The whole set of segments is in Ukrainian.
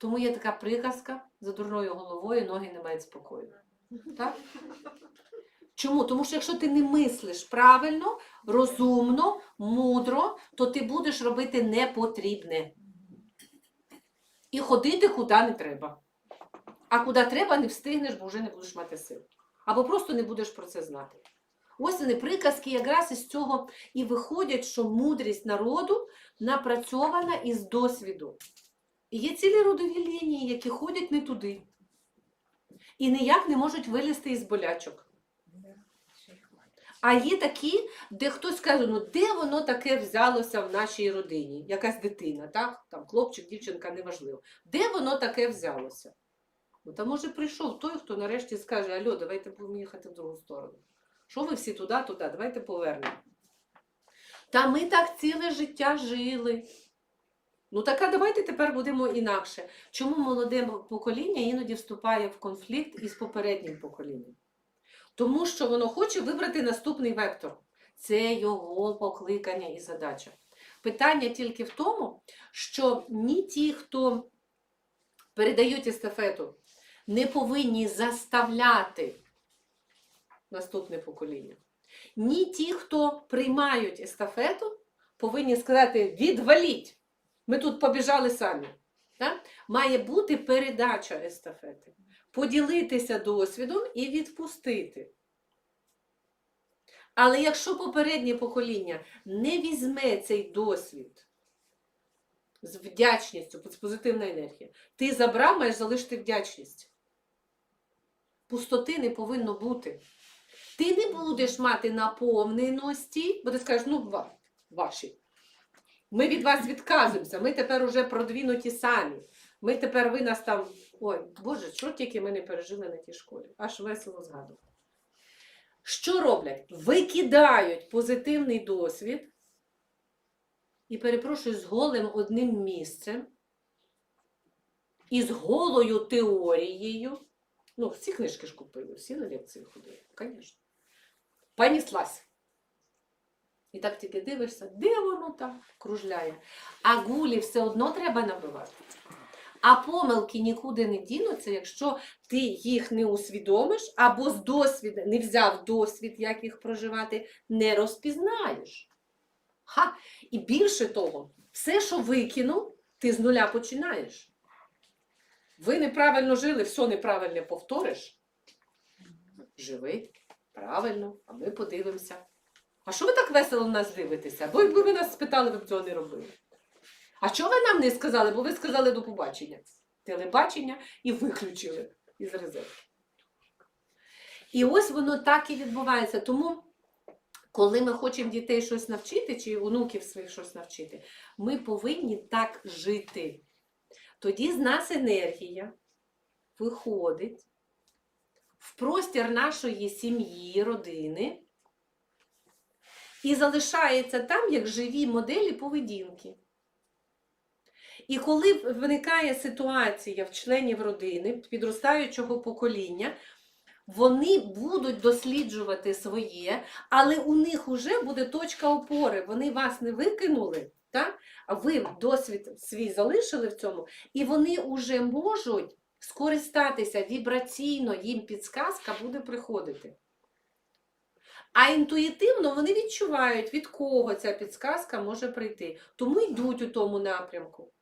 Тому є така приказка за дурною головою ноги не мають спокою. Так? Чому? Тому що якщо ти не мислиш правильно, розумно, мудро, то ти будеш робити непотрібне. І ходити куди не треба. А куди треба, не встигнеш, бо вже не будеш мати сил. Або просто не будеш про це знати. Ось вони приказки якраз із цього і виходять, що мудрість народу напрацьована із досвіду. І є цілі родові лінії, які ходять не туди. І ніяк не можуть вилізти із болячок. А є такі, де хтось каже, ну де воно таке взялося в нашій родині? Якась дитина, так? Там хлопчик, дівчинка, неважливо. Де воно таке взялося? Ну, та може прийшов той, хто нарешті скаже, Альо, давайте будемо їхати в другу сторону. Що ви всі туди, туди, давайте повернемо. Та ми так ціле життя жили. Ну так а давайте тепер будемо інакше. Чому молоде покоління іноді вступає в конфлікт із попереднім поколінням? Тому що воно хоче вибрати наступний вектор. Це його покликання і задача. Питання тільки в тому, що ні ті, хто передають естафету, не повинні заставляти наступне покоління. Ні ті, хто приймають естафету, повинні сказати: відваліть! Ми тут побіжали самі. Так? Має бути передача естафети, поділитися досвідом і відпустити. Але якщо попереднє покоління не візьме цей досвід з вдячністю, з позитивна енергія, ти забрав, маєш залишити вдячність. Пустоти не повинно бути. Ти не будеш мати наповненості, бо ти скажеш, ну, ваші. Ми від вас відказуємося, ми тепер уже продвинуті самі. Ми тепер ви нас там. Ой, Боже, що тільки ми не пережили на тій школі? Аж весело згадувати. Що роблять? Викидають позитивний досвід і перепрошую з голим одним місцем і з голою теорією. Ну, всі книжки ж купили, всі на лекції ходили, звісно. Поніслась. І так тільки дивишся, де воно там кружляє. А гулі все одно треба набивати. А помилки нікуди не дінуться, якщо ти їх не усвідомиш, або з досвіду не взяв досвід, як їх проживати, не розпізнаєш. Ха! І більше того, все, що викинув, ти з нуля починаєш. Ви неправильно жили, все неправильно повториш. Живи правильно, а ми подивимося. А що ви так весело на нас дивитеся? Бо якби ви нас спитали, ви б цього не робили. А чого ви нам не сказали? Бо ви сказали до побачення. Телебачення і виключили із резерву. І ось воно так і відбувається. Тому, коли ми хочемо дітей щось навчити, чи онуків своїх щось навчити, ми повинні так жити. Тоді з нас енергія виходить в простір нашої сім'ї, родини і залишається там як живі моделі поведінки. І коли виникає ситуація в членів родини, підростаючого покоління, вони будуть досліджувати своє, але у них вже буде точка опори. Вони вас не викинули, а ви досвід свій залишили в цьому, і вони вже можуть скористатися вібраційно, їм підсказка буде приходити. А інтуїтивно вони відчувають, від кого ця підсказка може прийти. Тому йдуть у тому напрямку.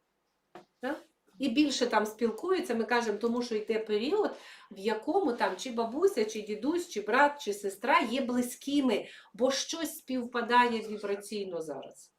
Так? І більше там спілкуються, ми кажемо, тому що йде період, в якому там чи бабуся, чи дідусь, чи брат, чи сестра є близькими, бо щось співпадає вібраційно зараз.